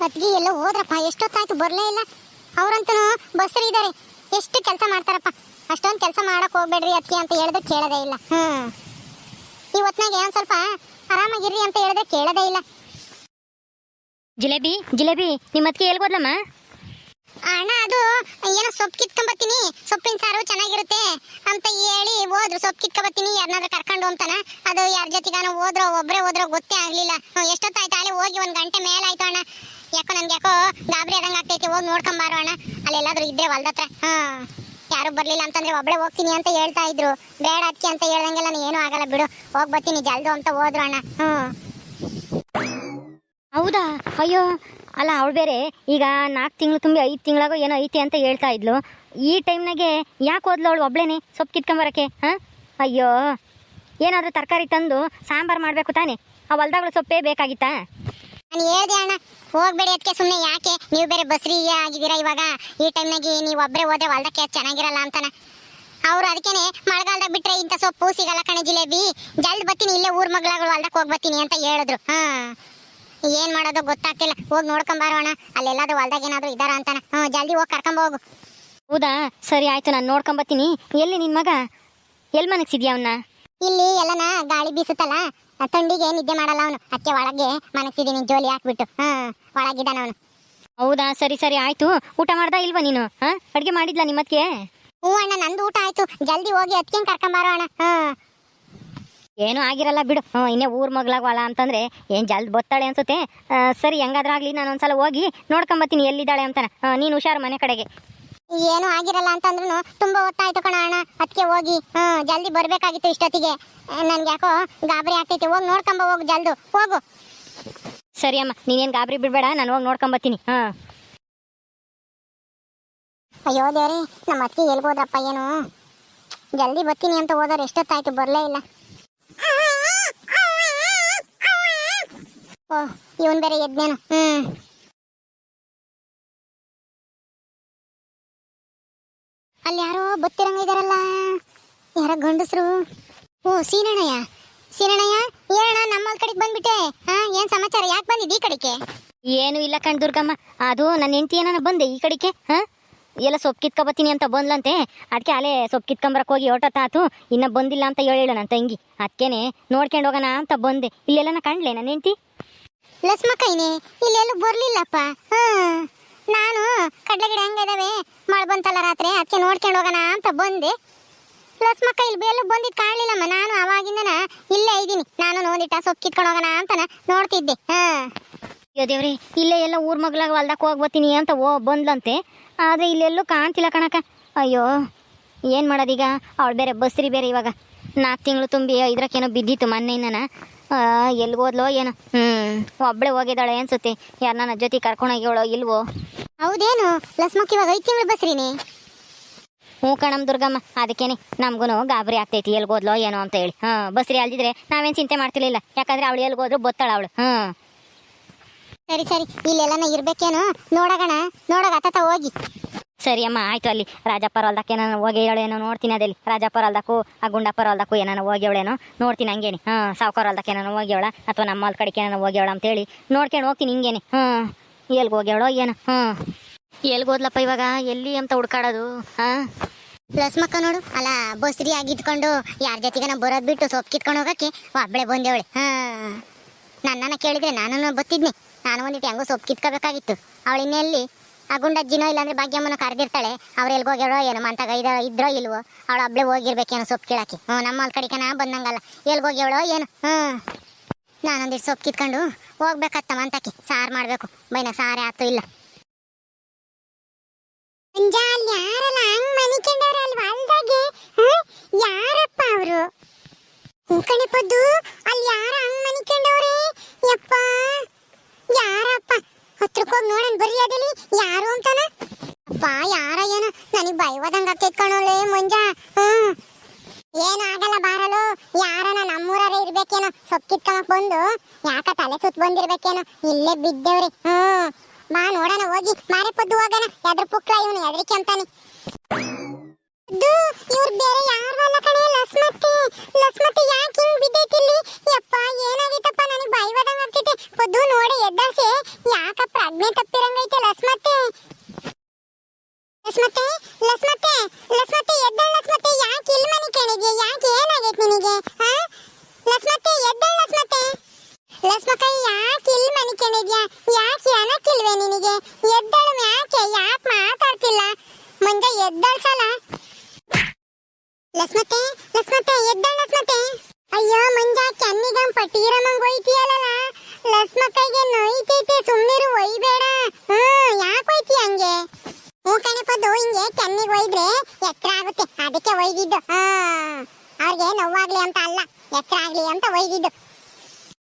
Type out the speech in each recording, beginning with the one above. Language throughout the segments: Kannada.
ಅದ್ಗಿ ಎಲ್ಲ ಹೋದ್ರಪ್ಪ ಎಷ್ಟೊತ್ತಾಯ್ತು ಬರ್ಲೇ ಇಲ್ಲ. ಅವ್ರಂತೂ ಬಸ್ರಿ ಇದಾರೆ. ಎಷ್ಟು ಕೆಲಸ ಮಾಡ್ತಾರಪ್ಪ. ಅಷ್ಟೊಂದು ಕೆಲಸ ಮಾಡಕ್ ಹೋಗ್ಬೇಡ್ರಿ ಅದಕ್ಕೆ ಅಂತ ಹೇಳಿದ್ರೆ ಕೇಳದೇ ಇಲ್ಲ. ಹ್ಮ್. ಇವತ್ನಾಗ ಏನ್ ಸ್ವಲ್ಪ ಆರಾಮಾಗಿರ್ರಿ ಅಂತ ಹೇಳಿದ್ರೆ ಕೇಳದೇ ಇಲ್ಲ. ಜಿಲೇಬಿ ಜಿಲೇಬಿ ನಿಮ್ಮ ಅದಕ್ಕೆ ಹೇಳ್ಬೋದಮ್ಮ ಅಣ್ಣ ಅದು ಏನೋ ಸೊಪ್ಪು ಕಿತ್ಕೊಂಬತ್ತೀನಿ. ಸೊಪ್ಪಿನ ಸಾರು ಚೆನ್ನಾಗಿರುತ್ತೆ ಅಂತ ಹೇಳಿ ಹೋದ್ರು. ಸೊಪ್ಪು ಕಿತ್ಕೊಂಬತ್ತೀನಿ ಯಾರನ್ನಾದ್ರೂ ಕರ್ಕೊಂಡು ಅಂತಾನ ಅದು ಯಾರ ಜೊತೆಗಾನು ಹೋದ್ರೋ ಒಬ್ರೇ ಹೋದ್ರೋ ಗೊತ್ತೇ ಆಗ್ಲಿಲ್ಲ. ಎಷ್ಟೊತ್ತಾಯ್ತು? ಅಲ್ಲಿ ಹೋಗಿ ಒಂದ್ ಗಂಟೆ ಮೇಲಾಯ್ತು ಅಣ್ಣ. ಯಾಕೋ ನನ್ಗೆ ಯಾಕೋ ಗಾಬರಿ ಆದಂಗ ಆಗ್ತೈತಿ ಹೋಗಿ ನೋಡ್ಕೊಂಬಾರು ಅಣ್ಣ. ಅಲ್ಲೆಲ್ಲಾದ್ರೂ ಇದ್ರೆ ಹೊಲ್ದತ್ರ. ಹಾ ಯಾರು ಬರ್ಲಿಲ್ಲ ಅಂತಂದ್ರೆ ಒಬ್ಳೆ ಹೋಗ್ತೀನಿ ಅಂತ ಹೇಳ್ತಾ ಇದ್ರು. ಬೇಡ ಅದಕ್ಕೆ ಅಂತ ಹೇಳ್ದಂಗೆಲ್ಲ ಏನೂ ಆಗಲ್ಲ ಬಿಡು. ಹೋಗಿ ಬರ್ತೀನಿ ಜಲ್ದು ಅಂತ ಹೋದ್ರು ಅಣ್ಣ. ಹ್ಮ್. ಹೌದಾ? ಅಯ್ಯೋ ಅಲ್ಲ ಅವಳು ಬೇರೆ. ಈಗ ನಾಲ್ಕು ತಿಂಗಳು ತುಂಬಿ ಐದು ತಿಂಗಳಾಗೋ ಏನೋ ಐತಿ ಅಂತ ಹೇಳ್ತಾ ಇದ್ಲು. ಈ ಟೈಮ್ನಾಗೆ ಯಾಕೆ ಹೋದ್ಲು ಅವಳು ಒಬ್ಳೇನೆ? ಸೊಪ್ಪು ಕಿತ್ಕೊಂಬರಕ್ಕೆ ಹಾಂ? ಅಯ್ಯೋ ಏನಾದರೂ ತರಕಾರಿ ತಂದು ಸಾಂಬಾರು ಮಾಡಬೇಕು ತಾನೇ? ಆ ಹೊಲ್ದಾಗಳು ಸೊಪ್ಪೇ ಬೇಕಾಗಿತ್ತಾ? ನಾನು ಹೇಳ್ದೆ ಅಣ್ಣ ಹೋಗ್ಬೇಡಿ ಅದಕ್ಕೆ ಸುಮ್ಮನೆ ಯಾಕೆ? ನೀವು ಬೇರೆ ಬಸ್ರಿ ಆಗಿದ್ದೀರಾ ಇವಾಗ? ಈ ಟೈಮ್ನಾಗೆ ನೀವು ಒಬ್ಬರೇ ಹೋದ್ರೆ ಹೊಲ್ದಕ್ಕೆ ಚೆನ್ನಾಗಿರಲ್ಲ ಅಂತಾನೆ? ಅವ್ರು ಅದಕ್ಕೇನೆ ಮಳೆಗಾಲದಾಗ ಬಿಟ್ರೆ ಇಂಥ ಸೊಪ್ಪು ಸಿಗಲ್ಲ ಕಣೆ ಜಿಲೇಬಿ. ಜಲ್ದ್ ಬತ್ತೀನಿ ಇಲ್ಲೇ ಊರ್ ಮಗಳಗಳು ಹೊಲ್ದಕ್ಕೆ ಹೋಗಿ ಬರ್ತೀನಿ ಅಂತ ಹೇಳಿದ್ರು. ಹಾ. ಏನ್ ಮಾಡೋದು ಗೊತ್ತಾಗ್ತಿಲ್ಲ. ಹೋಗಿ ನೋಡ್ಕೊಂಬಾರೋಣ ಅಲ್ಲೆಲ್ಲಾದ್ರೂ ಹೊಲ್ದಾಗ ಏನಾದ್ರು ಇದಾರ ಅಂತಾನ? ಹ್ಞೂ ಜಲ್ದಿ ಹೋಗಿ ಕರ್ಕೊಂಡ್ ಹೋಗು. ಹೌದಾ? ಸರಿ ಆಯ್ತು ನಾನು ನೋಡ್ಕೊಂಬತ್ತೀನಿ ಎಲ್ಲಿ ನಿನ್ನ ಮಗ? ಎಲ್ಲಿ ಮನಸ್ಸಿದ್ಯಾ ಅವನ್ನ ಇಲ್ಲಿ ಎಲ್ಲನ ಗಾಳಿ ಬೀಸುತ್ತಲ್ಲ? ಆ ಥಂಡಿಗೆ ನಿದ್ದೆ ಮಾಡಲ್ಲ ಅವನು. ಅಕ್ಕೆ ಒಳಗೆ ಮನಸ್ಸಿದ್ದೀನಿ ಜೋಲಿ ಹಾಕ್ಬಿಟ್ಟು. ಹಾ ಒಳಗಿದ್ದಾನ ಅವನು. ಹೌದಾ ಸರಿ ಸರಿ ಆಯ್ತು. ಊಟ ಮಾಡ್ದಾ ಇಲ್ವಾ ನೀನು? ಹಾಂ ಅಡುಗೆ ಮಾಡಿದ್ಲಾ ನಿಮ್ಮತ್ತಿಗೆ ಹ್ಞೂ ಅಣ್ಣ ನಂದು ಊಟ ಆಯ್ತು. ಜಲ್ದಿ ಹೋಗಿ ಅದಕ್ಕೆ ಕರ್ಕೊಂಬಾರೋ ಅಣ್ಣ. ಹಾ. ಏನೂ ಆಗಿರಲ್ಲ ಬಿಡು. ಹ್ಞೂ ಇನ್ನೇ ಊರ್ ಮಗ್ಲಾಗ್ವಳ ಅಂತಂದ್ರೆ ಏನು ಜಲ್ದ್ ಬತ್ತಾಳೆ ಅನ್ಸುತ್ತೆ? ಆ, ಸರಿ ಹೆಂಗಾದ್ರಾಗ್ಲಿ ನಾನು ಒಂದ್ಸಲ ಹೋಗಿ ನೋಡ್ಕೊಂಬತ್ತೀನಿ ಎಲ್ಲಿದ್ದಾಳೆ ಅಂತಾನೆ. ಆ, ನೀನು ಹುಷಾರು ಮನೆ ಕಡೆಗೆ. ಏನು ಆಗಿರಲ್ಲ ಅಂತಂದ್ರೂ ತುಂಬಾ ಹೊತ್ತಾಯ್ತು ಕಣ ಅಣ್ಣ. ಅದಕ್ಕೆ ಹೋಗಿ ಹ್ಮ್ ಜಲ್ದಿ ಬರ್ಬೇಕಾಗಿತ್ತು ಇಷ್ಟೊತ್ತಿಗೆ. ನನ್ಗೆ ಯಾಕೋ ಗಾಬರಿ ಆಗ್ತೈತಿ. ಹೋಗಿ ನೋಡ್ಕೊಂಬ, ಹೋಗು ಜಲ್ದು. ಹೋಗು. ಸರಿ ಅಮ್ಮ, ನೀನೇನು ಗಾಬರಿ ಬಿಡಬೇಡ, ನಾನು ಹೋಗಿ ನೋಡ್ಕೊಂಬತ್ತೀನಿ ಹ ಅಯ್ಯೋ ದೇವ್ರಿ, ನಮ್ಮ ಅತ್ತಿಗೆ ಎಲ್ಗೋದ್ರಪ್ಪ ಏನು? ಜಲ್ದಿ ಬರ್ತೀನಿ ಅಂತ ಹೋದವ್ರು ಎಷ್ಟೊತ್ತಾಯ್ತು, ಬರ್ಲೇ ಇಲ್ಲ. ಓ, ಇವನ್ ಬೇರೆ ಎದ್ನೇನು? ಹ್ಮ್ ಅಲ್ಲಿ ಯಾರೋ ಬತ್ತಿರಂಗ ಇದಾರಲ್ಲ. ಯಾರ ಗಂಡಸ್ರು? ಓ ಸೀನಣ್ಣಯ್ಯ. ಸೀನಣ್ಣಯ್ಯ ಏನಣ್ಣ ನಮ್ಮ ಕಡೆಗೆ ಬಂದ್ಬಿಟ್ಟೆ. ಹಾ ಏನ್ ಸಮಾಚಾರ? ಯಾಕೆ ಬಂದಿದ್ದು ಈ ಕಡೆಗೆ? ಏನು ಇಲ್ಲ ಕಣ್ ದುರ್ಗಮ್ಮ. ಅದು ನನ್ನ ಹೆಂಡತಿ ಏನಾನ ಬಂದೆ ಈ ಕಡೆಗೆ ಹಾ? ಎಲ್ಲ ಸೊಪ್ಪು ಕಿತ್ಕೊಬತ್ತೀನಿ ಅಂತ ಬಂದ್ಲಂತೆ. ಅದಕ್ಕೆ ಅಲೆ ಸೊಪ್ಪು ಕಿತ್ಕೊಂಬರಕ್ಕೆ ಹೋಗಿ ಹೊರಟತ್ತಾತು ಇನ್ನ ಬಂದಿಲ್ಲ ಅಂತ ಹೇಳಿಳು ನನ್ನ ತಂಗಿ. ಅದಕ್ಕೇನೆ ನೋಡ್ಕೊಂಡು ಹೋಗೋಣ ಅಂತ ಬಂದೆ. ಇಲ್ಲೆಲ್ಲ ಕಾಣ್ಲೆ ನನ್ನ ಹೆಂಡತಿ? ಲಸ್ಮಕ್ಕೈನೆ ಇಲ್ಲೆಲ್ಲೂ ಬರ್ಲಿಲ್ಲಪ್ಪ. ಹ್ಮ್ ನಾನು ಕಡ್ಲೆ ಗಿಡ ಹೆಂಗಿದಾವೆ ಮಳೆ ಬಂತಲ್ಲ ರಾತ್ರಿ, ಅದಕ್ಕೆ ನೋಡ್ಕೊಂಡು ಹೋಗೋಣ ಅಂತ ಬಂದೆ. ಲಸ್ಮಕ್ಕ ಇಲ್ಲಿ ಬೇಲು ಬಂದಿದ್ದು ಕಾಣಲಿಲ್ಲಮ್ಮ. ನಾನು ಅವಾಗಿಂದನ ಇಲ್ಲೇ ಇದ್ದೀನಿ. ನಾನು ನೋಡಿಟ್ಟ ಸೊಪ್ಪು ಕಿತ್ಕೊಂಡು ಹೋಗೋಣ ಅಂತನ ನೋಡ್ತಿದ್ದೆ. ಹಾಂ. ಅಯ್ಯೋ ದೇವ್ರಿ, ಇಲ್ಲೇ ಎಲ್ಲ ಊರ್ ಮಗ್ಲಾಗ ಹೊಲ್ದಕ್ಕೆ ಹೋಗ್ಬತ್ತೀನಿ ಅಂತ ಓ ಬಂದ್ಲಂತೆ. ಆದರೆ ಇಲ್ಲೆಲ್ಲೂ ಕಾಣ್ತಿಲ್ಲ ಕಣಕ ಅಯ್ಯೋ, ಏನು ಮಾಡೋದೀಗ? ಅವಳು ಬೇರೆ ಬಸ್ರಿ ಬೇರೆ ಇವಾಗ. ನಾಲ್ಕು ತಿಂಗಳು ತುಂಬಿ ಇದ್ರಕ್ಕೇನೋ ಬಿದ್ದಿತ್ತು ಮೊನ್ನೆಯಿಂದನ. ಎಲ್ಲಿ ಹೋದ್ಲೋ ಏನೋ. ಹ್ಞೂ ಒಬ್ಬಳೆ ಹೋಗಿದ್ದಾಳೆ ಅನ್ಸುತ್ತೆ. ಯಾರನ್ನ ಜೊತೆ ಕರ್ಕೊಂಡೋಗ್ಯವಳೋ ಇಲ್ವೋ? ಹೌದೇನು? ಲಸ್ಮಕ್ ಇವಾಗ ಐದು ತಿಂಗಳು ಬಸ್ರಿನಿ. ಹ್ಞೂ ಕಣಮ್ ದುರ್ಗಮ್ಮ, ಅದಕ್ಕೇನೆ ನಮಗೂ ಗಾಬರಿ ಆಗ್ತೈತಿ ಎಲ್ಲಿ ಎಲ್ಗೋದ್ಲೋ ಏನೋ ಅಂತ ಹೇಳಿ. ಹಾಂ, ಬಸ್ರಿ ಅಲ್ದಿದ್ರೆ ನಾವೇನು ಚಿಂತೆ ಮಾಡ್ತಿರ್ಲಿಲ್ಲ. ಯಾಕಂದ್ರೆ ಅವಳು ಎಲ್ಲಿ ಹೋದ್ರು ಗೊತ್ತಾಳ ಅವಳು. ಹಾಂ. ಸರಿ ಸರಿ, ಇಲ್ಲೆಲ್ಲನ ಇರ್ಬೇಕೇನು? ನೋಡೋಣ ನೋಡೋಗ ಅತ್ತ ಹೋಗಿ. ಸರಿ ಅಮ್ಮ, ಆಯ್ತು ಅಲ್ಲಿ. ರಾಜಪ್ಪರ ಹೊಲ್ದಕ್ಕೆ ನಾನು ಹೋಗಿ ಹೇಳೇನೋ ನೋಡ್ತೀನಿ ಅದಲ್ಲಿ. ರಾಜಪ್ಪರ ಹೊಲ್ದಕ್ಕೂ, ಆ ಗುಂಡಪ್ಪರ ಹೊಲ್ದಕ್ಕೂ ಏನಾನ ಹೋಗಿ ಹೇಳೇನೋ ನೋಡ್ತೀನಿ ಹಂಗೇನೆ. ಹಾಂ, ಸಾವುಕಾರ ಹೊಲ್ದಕ್ಕೆ ಏನಾನ ಹೋಗಿ ಹೇಳ, ಅಥವಾ ನಮ್ಮ ಹೊಲ್ ಕಡೆಗೆ ಏನಾನ ಹೋಗಿ ಹೇಳ ಅಂತೇಳಿ ನೋಡ್ಕೊಂಡು ಹೋಗ್ತೀನಿ ಹಿಂಗೇನೆ. ಹಾಂ. ಎಲ್ಗೆ ಹೋಗ್ಯಾಳೋ ಏನ? ಏನೋ ಹಾಂ ಎಲ್ಗೆ ಹೋದ್ಲಪ್ಪ ಇವಾಗ? ಎಲ್ಲಿ ಅಂತ ಹುಡ್ಕಾಡೋದು? ಹಾಂ? ಲಸ್ಮಕ್ಕ ನೋಡು, ಅಲ್ಲ ಬಸ್ರಿ ಆಗಿದ್ಕೊಂಡು ಯಾರ ಜೊತೆಗನ ಬರೋದ್ ಬಿಟ್ಟು ಸೊಪ್ಪು ಕಿತ್ಕೊಂಡು ಹೋಗಕ್ಕೆ ಒಬ್ಬಳೆ ಬಂದೇವಳೆ. ಹಾ. ನನ್ನನ್ನ ಕೇಳಿದ್ರೆ ನಾನು ಬತ್ತಿದ್ನಿ. ನಾನು ಒಂದಿಟ್ಟು ಹೆಂಗೋ ಸೊಪ್ಪು ಕಿತ್ಕೋಬೇಕಾಗಿತ್ತು. ಅವಳು ಇನ್ನೆಲ್ಲಿ ಆ ಗುಂಡಜ್ಜಿನೋ ಇಲ್ಲಾಂದ್ರೆ ಭಾಗ್ಯಮ್ಮನ ಕರೆದಿರ್ತಾಳೆ ಅವ್ರು ಎಲ್ಗೆ ಹೋಗ್ಯಾಳೋ ಏನೋ? ಮಂತಾಗ ಇದ ಇದ್ರೋ ಇಲ್ವೋ? ಅವಳು ಒಬ್ಳೆ ಹೋಗಿರ್ಬೇಕೇನೋ ಸೊಪ್ಪು ಕೀಳಕ್ಕೆ. ಹ್ಞೂ ನಮ್ಮ ಹೊಲ ಕಡೆಗೆ ನಾ ಬಂದಂಗಲ್ಲ. ಎಲ್ಗೆ ಹೋಗ್ಯಾಳೋ ಏನು? ಹ್ಞೂ ನಾನೊಂದಿಟ್ಟು ಸೊಪ್ಪು ಕಿತ್ಕೊಂಡು ಹೋಗ್ಬೇಕತ್ತ ಅಂತಕಿ. ಸಾರು ಮಾಡಬೇಕು. ಬೈನ ಸಾರೇ ಆತು ಇಲ್ಲ. ಯಾರಲ್ಲ ಹಂಗ್ ಯಾರಪ್ಪ ಅವರು? ಅಲ್ಲಿ ಯಾರ ಹಂಗ್ ಯಪ್ಪ, ಯಾರಪ್ಪ? ಹತ್ರಕ್ಕೆ ಹೋಗಿ ಯಾರು ಅಪ್ಪ ಯಾರ ಏನ? ನನಗೆ ಬಾರಲು? ಇರ್ಬೇಕೇನೋ ಸೊಪ್ಪು ಬಂದು. ಯಾಕ ತಲೆ ಸುತ್ತ ಬಂದಿರ್ಬೇಕೇನೋ, ಇಲ್ಲೇ ಬಿದ್ದೇವ್ರಿ. ಹ್ಮ್. ಬಾ ನೋಡೋಣ, ಹೋಗಿ. ಮಾರೆ ಪದ್ದು ಹೋಗೋಣ. ಎದ್ರ ಪುಕ್ಲ ಇವನು, ಎದ್ರಿಕೆ ಅಂತಾನೆ. ಇವ್ರು ಬೇರೆ ಯಾರು ಅಲ್ಲ ಕಣೆ ಲಸ್ಮತಿ ಲಸ್ಮತಿ ಯಾಕೆ ಹಿಂಗ್ ಬಿದ್ದೈತಿಲ್ಲಿ ಯಪ್ಪ, ಏನಾಗೈತಪ್ಪ, ನನಗೆ ಭಯವಾದಂಗ ಆಗ್ತೈತೆ. ಪದ್ದು ನೋಡಿ ಎದ್ದಾಸೆ ಯಾಕ ಪ್ರಜ್ಞೆ ತಪ್ಪಿರಂಗೈತೆ ಲಸ್ಮತ್ತೆ. ಲಸ್ಮತ್ತೆ ಲಸ್ಮತ್ತೆ ಲಸ್ಮತ್ತೆ, ಎದ್ದಳ ಲಸ್ಮತ್ತೆ, ಯಾಕೆ ಇಲ್ಲಿ ಮನೆ ಕೇಳಿದ್ಯಾ? ಯಾಕೆ ಏನಾಗೈತೆ ನಿನಗೆ, ಹಾ? ಲಸ್ಮತ್ತೆ ಎದ್ದಳ ಲಸ್ಮತ್ತೆ ಲಸ್ಮಕ್ಕ, ಯಾಕೆ ಇಲ್ಲಿ ಮನೆ ಕೇಳಿದ್ಯಾ ಯಾಕೆ ಅನ್ನಕ್ಕಿಲ್ವೇ ನಿನಗೆ? ಎದ್ದಳು ಯಾಕೆ? ಯಾಕೆ ಮಾತಾಡ್ತಿಲ್ಲ? ಮುಂದೆ ಎದ್ದಳ್ಸಲ್ಲ ಲಸ್ಮತ್ತೆ ಲಸ್ಮತ್ತೆ, ಎದ್ದಳ ಲಸ್ಮತ್ತೆ. ಅಯ್ಯೋ ಮಂಜ ಕೆನ್ನಿಗಂ ಪಟೀರಮ್ಮಂಗ್ ಒಯ್ತೀಯಲ್ಲ ಲಸ್ಮಕ್ಕಗೆ ನೋಯ್ತೈತೆ ಸುಮ್ಮನಿರು ಒಯ್ಬೇಡ. ಹ್ಮ್ ಯಾಕೆ ಒಯ್ತಿ ಹಂಗೆ? ಹ್ಞೂ ಕಣಪದ್ದು ಹಿಂಗೆ ಚೆನ್ನಿಗೆ ಒಯ್ದ್ರೆ ಎತ್ತರ ಆಗುತ್ತೆ. ಅದಕ್ಕೆ ಒಯ್ದಿದ್ದು. ಹಾ ಅವ್ರಿಗೆ ನೋವಾಗ್ಲಿ ಅಂತ ಅಲ್ಲ, ಎಚ್ಚರ ಆಗ್ಲಿ ಅಂತ ಒಯ್ದಿದ್ದು.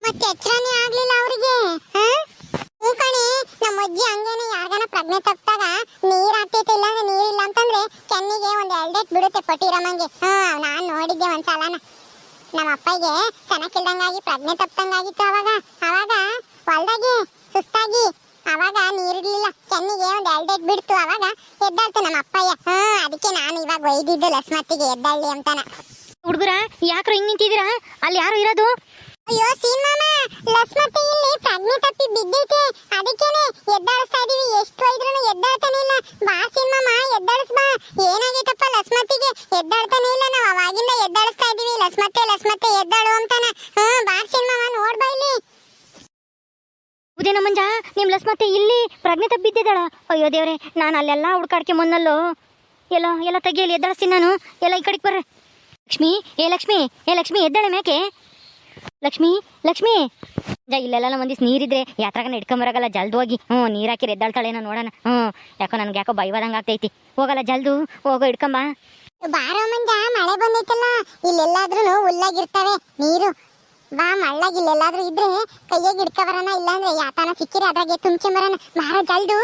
ಮತ್ತೆ ಎಚ್ಚರನೇ ಆಗ್ಲಿಲ್ಲ ಅವ್ರಿಗೆ ಹ್ಞೂ ಕಣೆ, ನಮ್ಮ ಅಜ್ಜಿ ಹಂಗೇನೆ ಯಾರ್ಗಾನ ಪ್ರಜ್ಞೆ ತಪ್ಪಾಗ ನೀರ್ ಆಗ್ತೈತೆ ಇಲ್ಲ ಅಂದ್ರೆ ನೀರಿಲ್ಲ ಅಂತಂದ್ರೆ ಕೆನ್ನಿಗೆ ಒಂದ್ ಎಲ್ಡೆಟ್ ಬಿಡುತ್ತೆ ಪಟ್ಟಿರಮ್ಮಂಗೆ ಹಾ ನಾನ್ ನೋಡಿದ್ದೆ ಒಂದ್ಸಲನ. ನಮ್ಮ ಅಪ್ಪಗೆ ಚೆನ್ನಾಗಿಲ್ದಂಗಾಗಿ ಪ್ರಜ್ಞೆ ತಪ್ಪಂಗಾಗಿತ್ತು ಅವಾಗ. ಅವಾಗ ಹೊಲ್ದಾಗೆ, ಸುಸ್ತಾಗಿ. ಅವಾಗ ನೀರಿರ್ಲಿಲ್ಲ ಕೆನ್ನಿಗೆ ಒಂದ್ ಎಲ್ಡೆಟ್ ಬಿಡ್ತು. ಅವಾಗ ಎದ್ದಾಳ್ತು ನಮ್ಮ ಅಪ್ಪಯ್ಯ. ಹಾ ಅದಕ್ಕೆ ನಾನು ಇವಾಗ ಒಯ್ದಿದ್ದು ಲಸ್ಮತ್ತಿಗೆ ಎದ್ದಳ್ಳಿ ಅಂತಾನ. ಹುಡುಗರ ಯಾಕ್ರ ಹಿಂಗ್ ನಿಂತಿದ್ದೀರಾ? ಅಲ್ಲಿ ಯಾರು ಇರೋದು? ಅಯ್ಯೋ ಸೀಮಾಮ ಲಸ್ಮತಿ ಇಲ್ಲಿ ಪ್ರಜ್ಞೆ ತಪ್ಪಿ ಬಿದ್ದೈತೆ ಅದಕ್ಕೇನೆ ಎದ್ದಾಳಿಸ್ತಾ ಇದೀವಿ. ಎಷ್ಟು ಇದ್ರೂ ಎದ್ದಾಳ್ತಾನೆ ಇಲ್ಲ. ಬಾ ಸೀಮಮ್ಮ ಎದ್ದಾಳಿಸ್ ಬಾ. ಏನಾಗೈತಪ್ಪ ಲಸ್ಮತಿಗೆ ಎದ್ದಾಳ್ತಾನೆ ಇಲ್ಲ ನಾವು ಅವಾಗಿಂದ ಎದ್ದಾಳಿಸ್ತಾ ಇದೀವಿ. ಲಸ್ಮತ್ತೆ ಲಸ್ಮತ್ತೆ ಎದ್ದಾಳು ಅಂತಾನ. ಹ್ಮ್ ಬಾ ಸೀಮಮ್ಮ ನೋಡ್ಬಾ ಇಲ್ಲಿ. ಉದಯ ಮಂಜ ನಿಮ್ ಲಸ್ಮತ್ತೆ ಇಲ್ಲಿ ಪ್ರಜ್ಞೆ ತಪ್ಪಿದ್ದಿದ್ದಾಳ ಅಯ್ಯೋ ದೇವ್ರೆ ನಾನು ಅಲ್ಲೆಲ್ಲ ಹುಡ್ಕಾಡ್ಕೆ ಮೊನ್ನಲ್ಲೋ ಎಲ್ಲ ಎಲ್ಲ ತೆಗಿಯಲಿ ಎದ್ದಾಳಿಸ್ತೀನಿ ನಾನು. ಎಲ್ಲ ಈ ಕಡೆಗೆ ಬರ್ರೆ. ಲಕ್ಷ್ಮಿ, ಏ ಲಕ್ಷ್ಮಿ ಏ ಲಕ್ಷ್ಮಿ, ಎದ್ದಾಳೆ ಮ್ಯಾಕೆ ಲಕ್ಷ್ಮಿ ಲಕ್ಷ್ಮಿ. ಜ ಇಲ್ಲೆಲ್ಲ ಒಂದಿಸ್ ನೀರಿದ್ರೆ ಯಾತ್ರಾಗ ಇಟ್ಕೊಂಬರಾಗಲ್ಲ ಜಲ್ದು ಹೋಗಿ. ಹ್ಞೂ ನೀರು ಹಾಕಿರಿ ಎದ್ದಾಳ್ತಾಳೇನೋ ನೋಡೋಣ. ಹ್ಞೂ, ಯಾಕೋ ನನಗೆ ಯಾಕೋ ಬೈವಾದಂಗೆ ಆಗ್ತೈತಿ. ಹೋಗಲ್ಲ, ಜಲ್ದು. ಹೋಗೋ ಇಟ್ಕೊಂಬ ಬಾರೋ ಮಂಜ ಮಳೆ ಬಂದೈತಲ್ಲ. ಇಲ್ಲೆಲ್ಲಾದ್ರೂ ಹುಲ್ಲಾಗಿರ್ತವೆ, ನೀರು. ಬಾ, ಮಳ್ಳಾಗಿ ಇಲ್ಲೆಲ್ಲಾದ್ರೂ ಇದ್ರೆ ಕೈಯಾಗ ಹಿಡ್ಕಬರೋಣ, ಇಲ್ಲಾಂದ್ರೆ ಯಾತಾನ ಸಿಕ್ಕಿದ್ರೆ ಅದ್ರಾಗೆ ತುಂಬ್ಕೊಂಬರೋಣ. ಬಾರೋ ಜಲ್ದು.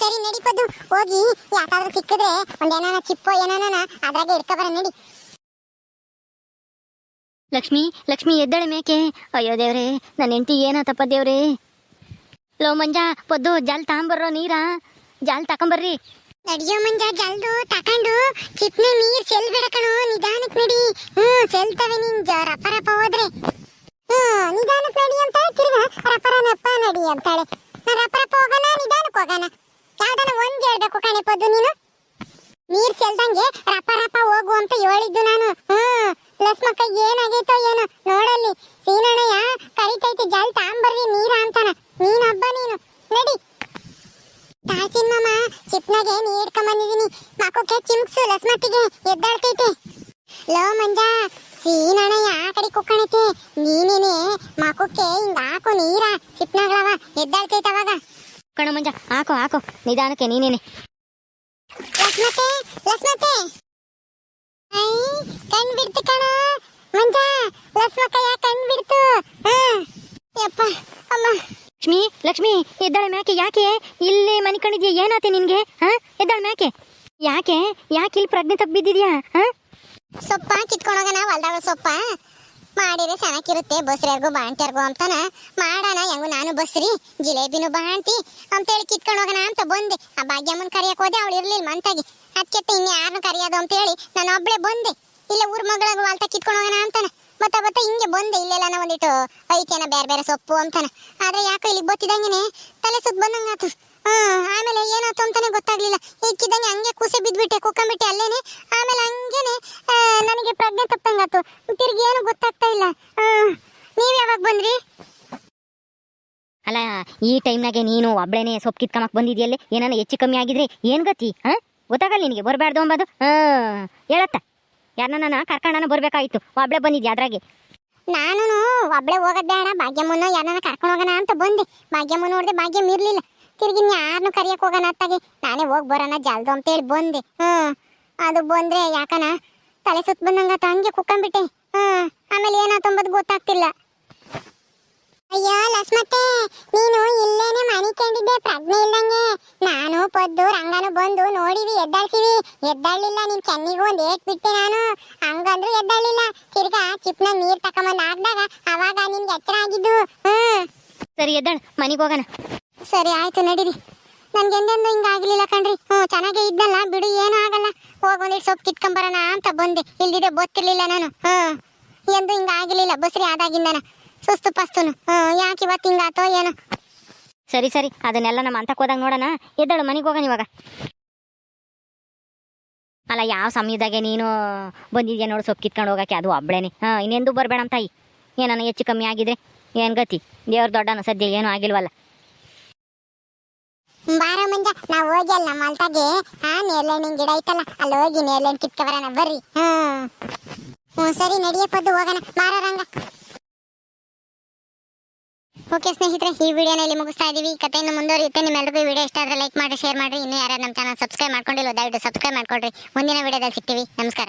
ಸರಿ ನಡಿಪದು ಹೋಗಿ, ಯಾತಾದ್ರೂ ಸಿಕ್ಕಿದ್ರೆ ಒಂದೇನಾನ ಚಿಪ್ಪೋ ಏನಾನ ಅದ್ರಾಗೆ ಹಿಡ್ಕಬರ ನಡಿ. ಲಕ್ಷ್ಮಿ ಲಕ್ಷ್ಮಿ ಎದ್ದಳೆ ಮೇಕೆ. ಅಯ್ಯೋ ದೇವ್ರೆ ನನ್ನ ಹೆಂಡತಿ ಏನಾತಪ್ಪ ದೇವ್ರೆ. ಲೋ ಮಂಜ, ಪದ್ದು, ಜಾಲ್ ತಗೊಂಬರ್ರೋ ನೀರಾ? ಜಾಲ್ ತಕೊಂಬರ್ರಿ ನಡಿಯೋ ಮಂಜ, ಜಲ್ದು ತಕೊಂಡು ಚಿಪ್ನೆ ನೀರ್ ಸೆಲ್ ಬಿಡಕಣು ನಿಧಾನಕ್ ನಡಿ. ಹ್ಮ್ ಸೆಲ್ತವೆ ನಿನ್ ರಪ ರಪ ಹೋದ್ರೆ. ಹ್ಮ್, ನಿಧಾನಕ್ ನಡಿ ಅಂತ ತಿರ್ಗ ರಪ ರಪ ನಡಿ ಅಂತಾಳೆ. ರಪ ರಪ ಹೋಗೋಣ, ನಿಧಾನಕ್ ಹೋಗೋಣ. ಯಾವ್ದಾನ ಒಂದ್ ಹೇಳ್ಬೇಕು ಕಣೆ ಪದ್ದು ನೀನು. ನೀರ್ ಚೆಲ್ದಂಗೆ ರಪ ರಪ ಹೋಗು ಅಂತ ಹೇಳಿದ್ದು ನಾನು. ಹ್ಮ್. ಲಸ್ಮಕ್ಕ ಏನಾಗೈತೋ ಏನೋ ನೋಡಲ್ಲಿ. ಸೀನಣ್ಣಯ್ಯ ಕರಿತೈತಿ ಜಲ್ ತಾಂಬರ್ರಿ ನೀರ ಅಂತಾನ. ನೀನ್ ಹಬ್ಬ ನೀನು. ನಡಿ. ತಾಸಿಮ್ಮಮ್ಮ ಚಿಪ್ನಾಗೆ ನೀರ್ ಹಿಡ್ಕೊಂಬಂದಿದೀನಿ. ಬಂದಿದೀನಿ ಮಕ್ಕಕ್ಕೆ ಚಿಮ್ಸು ಲಸ್ಮತ್ತಿಗೆ ಎದ್ದಾಳ್ತೈತೆ. ಲೋ ಮಂಜ ಸೀನಣ್ಣಯ್ಯ ಆ ಕಡೆ ಕುಕ್ಕಣೈತೆ. ನೀನೇನೆ ಮಕ್ಕಕ್ಕೆ ಹಿಂಗ ಹಾಕು ನೀರ ಚಿಪ್ನಾಗಳವ ಎದ್ದಾಳ್ತೈತೆ ಅವಾಗ. ಕಣ ಮಂಜ ಹಾಕು ಹಾಕು. ನಿಧಾನಕ್ಕೆ ನೀನೇನೆ. ಲಸ್ಮತೆ ಲಸ್ಮತೆ ಐ ಕಣ್ ಬಿಡ್ತು ಕಣ. ಮಂಜ ಲಸ್ಮಕ್ಕಯ್ಯ ಕಣ್ ಬಿಡ್ತು ಯಪ್ಪ, ಅಮ್ಮ. ಲಕ್ಷ್ಮಿ ಲಕ್ಷ್ಮಿ, ಎದ್ದಾಳೆ ಮ್ಯಾಕೆ, ಯಾಕೆ? ಇಲ್ಲಿ ಮನೆ ಕಣಿದ್ಯಾ ಏನಾತೆ ನಿನ್ಗೆ? ಹಾ? ಎದ್ದಾಳೆ ಮ್ಯಾಕೆ? ಯಾಕೆ? ಯಾಕೆ ಇಲ್ಲಿ ಪ್ರಜ್ಞೆ ತಪ್ಪಿದ್ದಿದ್ಯಾ ಹಾ? ಸೊಪ್ಪ ಕಿತ್ಕೊಂಡೋಗಣ ಹೊಲ್ದಾಗ ಸೊಪ್ಪ. ಮಾಡಿದ್ರೆ ಚೆನ್ನಾಗಿರುತ್ತೆ ಬಸ್ರಿಯಾರ್ಗು ಬಾಣ್ತಿಯಾರ್ಗು ಅಂತಾನ. ಮಾಡೋಣ, ಹೆಂಗು ನಾನು ಬಸ್ರಿ, ಜಿಲೇಬಿನೂ ಬಾಣ್ತಿ. ಅಂತೇಳಿ ಕಿತ್ಕೊಂಡು ಹೋಗೋಣ ಅಂತ ಬಂದೆ. ಆ ಭಾಗ್ಯಮ್ಮನ್ ಕರೆಯಕ್ಕೆ ಹೋದೆ, ಅವಳು ಇರ್ಲಿಲ್ಲ ಮಂತಾಗಿ. ಅದಕ್ಕೆ ಇನ್ನು ಯಾರನ್ನು ಅಂತ ಅಂತೇಳಿ ನಾನು ಒಬ್ಳೆ ಬಂದೆ. ಇಲ್ಲ ಊರ ಮಗಳಾಗ ವಾಲ್ತ ಕಿತ್ಕೊಂಡು ಹೋಗೋಣ ಅಂತಾನೆ. ಬತ್ತ ಬತ್ತ ಹಿಂಗೆ ಬಂದೆ, ಇಲ್ಲೆಲ್ಲ ಒಂದಿಟ್ಟು ಐತೇನ ಬೇರೆ ಬೇರೆ ಸೊಪ್ಪು ಅಂತಾನೆ. ಆದ್ರೆ ಯಾಕೋ ಇಲ್ಲಿಗೆ ಬತ್ತಿದಂಗೆನೆ ತಲೆ ಸುತ್ತ ಬಂದಂಗೆ ಹ್ಮ್ ಆಮೇಲೆ ಏನಾಯ್ತು ಅಂತಾನೆ ಗೊತ್ತಾಗ್ಲಿಲ್ಲ. ಇಕ್ಕಿದಂಗೆ ಹಂಗೆ ಕೂಸೆ ಬಿದ್ಬಿಟ್ಟೆ ಕುಕ್ಕಂಬಿಟ್ಟೆ ಅಲ್ಲೇನೆ. ಆಮೇಲೆ ಹಂಗೇನೆ ನನಗೆ ಪ್ರಜ್ಞೆ ತಪ್ಪಂಗಾತು ತಿರ್ಗಿ ಏನು ಗೊತ್ತಾಗ್ತಾ ಇಲ್ಲ. ನೀವು ಯಾವಾಗ ಬಂದ್ರಿ? ಅಲ್ಲ ಈ ಟೈಮ್ನಾಗೆ ನೀನು ಒಬ್ಳೇನೆ ಸೊಪ್ಪು ಕಿತ್ಕೊಂಬಕ್ ಬಂದಿದ್ಯಲ್ಲೇ? ಏನಾನ ಹೆಚ್ಚು ಕಮ್ಮಿ ಆಗಿದ್ರೆ ಏನ್ ಗತಿ ಹಾ? ಗೊತ್ತಾಗಲ್ಲ ನಿನಗೆ ಬರಬಾರ್ದು ಅಂಬದು. ಹಾ ಹೇಳತ್ತ. ಯಾರನ್ನ ಕರ್ಕೊಂಡನ ಬರ್ಬೇಕಾಯ್ತು ಒಬ್ಳೆ ಬಂದಿದ್ಯಾ ಅದ್ರಾಗೆ? ನಾನು ಒಬ್ಳೆ ಹೋಗೋದ್ ಬೇಡ ಭಾಗ್ಯಮ್ಮನ ಯಾರನ್ನ ಕರ್ಕೊಂಡು ಹೋಗೋಣ ಅಂತ ಬಂದೆ. ಭಾಗ್ಯಮ್ಮ ನೋಡಿದೆ ಭಾಗ್ಯಮ್ಮ ಇರ್ಲಿಲ್ಲ. ತಿರ್ಗಿ ಯಾರನ್ನು ಕರಿಯಕ್ ಹೋಗೋಣ ಅತ್ತಾಗೆ. ನಾನೇ ಹೋಗಿ ಬರೋಣ, ಜಲ್ದು ಅಂತೇಳಿ ಬಂದೆ. ಹ್ಮ್ ಅದು ಬಂದ್ರೆ ಯಾಕನ? ತಲೆ ಸುತ್ತ ಬಂದಂಗಾತ ಹಂಗೆ ಕುಕ್ಕಂಬಿಟ್ಟೆ. ಹ್ಮ್ ಆಮೇಲೆ ಏನ ಅಂಬದು ಗೊತ್ತಾಗ್ತಿಲ್ಲ. ಅಯ್ಯೋ, ಲಸ್ಮತ್ತೆ, ನೀನು ಇಲ್ಲೇನೆ ಮನಿಕೊಂಡಿದ್ದೆ ಪ್ರಜ್ಞೆ ಇಲ್ದಂಗೆ. ನಾನು ಪದ್ದು, ರಂಗನು ಬಂದು ನೋಡಿವಿ, ಎದ್ದಾಳ್ಸಿವಿ. ಎದ್ದಾಳಿಲ್ಲ ನಿನ್ ಚೆನ್ನಿಗೂ ಒಂದ್ ಏಟ್ ಬಿಟ್ಟೆ ನಾನು. ಹಂಗಂದ್ರು ಎದ್ದಾಳಿಲ್ಲ ತಿರ್ಗಾ ಚಿಪ್ನ ನೀರ್ ತಕೊಂಬಂದ್ ಹಾಕ್ದಾಗ ಅವಾಗ ನಿನ್ಗೆ ಎಚ್ಚರ ಆಗಿದ್ದು. ಹ್ಮ್ ಸರಿ, ಎದ್ದಾಳ, ಮನಿಗೆ ಹೋಗೋಣ. ಸರಿ, ಆಯ್ತು, ನಡೀರಿ. ನನ್ಗೆ ಎಂದೆಂದು ಹಿಂಗ ಆಗ್ಲಿಲ್ಲ ಕಣ್ರಿ. ಹ್ಞೂ, ಚೆನ್ನಾಗೇ ಇದ್ದಲ್ಲ. ಬಿಡು, ಏನೂ ಆಗಲ್ಲ. ಹೋಗ್ ಒಂದಿಟ್ಟು ಸೊಪ್ಪು ಕಿತ್ಕೊಂಬರೋಣ ಅಂತ ಬಂದೆ. ಇಲ್ದಿದೆ ಗೊತ್ತಿರಲಿಲ್ಲ ನಾನು. ಹ್ಞೂ. ಎಂದು ಹಿಂಗ ಆಗಿರ್ಲಿಲ್ಲ ಬಸ್ರಿ ಆದಾಗಿಂದನ. ಸುಸ್ತು ಪಸ್ತುನು. ಹ್ಞೂ, ಯಾಕೆ ಇವತ್ತು ಹಿಂಗಾತೋ ಏನೋ. ಸರಿ ಸರಿ. ಅದನ್ನೆಲ್ಲ ನಮ್ಮ ಅಂತಕ್ಕೆ ಹೋದಾಗ ನೋಡೋಣ. ಎದ್ದಳು, ಮನೆಗೆ ಹೋಗೋಣ ಇವಾಗ. ಅಲ್ಲ, ಯಾವ ಸಮಯದಾಗೆ ನೀನು ಬಂದಿದ್ಯಾ ನೋಡು ಸೊಪ್ಪು ಕಿತ್ಕೊಂಡು ಹೋಗೋಕೆ ಅದು ಒಬ್ಬಳೇನೆ ಹಾಂ, ಇನ್ನೆಂದು ಬರಬೇಡ ತಾಯಿ. ಏನನ್ನ ಹೆಚ್ಚು ಕಮ್ಮಿ ಆಗಿದ್ರೆ? ಏನು ಗತಿ? ದೇವ್ರ ದೊಡ್ಡನ ಸದ್ಯ ಏನೂ ಆಗಿಲ್ವಲ್ಲ. ಬಾರ ಮಂಜ ನಾವು ಹೋಗಿ ಅಲ್ಲ ನಮ್ಮ ಅಲ್ತಾಗೆ ಹಾ ನೇರ್ಲೈನ್ ಗಿಡ ಐತಲ್ಲ, ಅಲ್ಲಿ ಹೋಗಿ ನೇರ್ಲೈನ್ ಕಿತ್ಕ ಬರೋಣ ಬರ್ರಿ. ಹ್ಮ್. ಹ್ಞೂ ಸರಿ ನಡಿಯಪ್ಪದ್ದು ಹೋಗೋಣ. ಬಾರ, ರಂಗ. ಓಕೆ, ಸ್ನೇಹಿತರೆ, ಈ ವಿಡಿಯೋನ ಇಲ್ಲಿ ಮುಗಿಸ್ತಾ ಇದೀವಿ. ಕಥೆಯನ್ನು ಮುಂದುವರಿಯುತ್ತೆ. ನಿಮ್ಮೆಲ್ಲರಿಗೂ ಈ ವಿಡಿಯೋ ಇಷ್ಟ ಆದ್ರೆ ಲೈಕ್ ಮಾಡಿ ಶೇರ್ ಮಾಡಿ. ಇನ್ನೂ ಯಾರು ನಮ್ಮ ಚಾನಲ್ ಸಬ್ಸ್ಕ್ರೈಬ್ ಮಾಡ್ಕೊಂಡಿಲ್ಲ ದಯವಿಟ್ಟು ಸಬ್ಸ್ಕ್ರೈಬ್ ಮಾಡ್ಕೊಳ್ರಿ. ಮುಂದಿನ ವಿಡಿಯೋದಲ್ಲಿ ಸಿಗ್ತೀವಿ. ನಮಸ್ಕಾರ.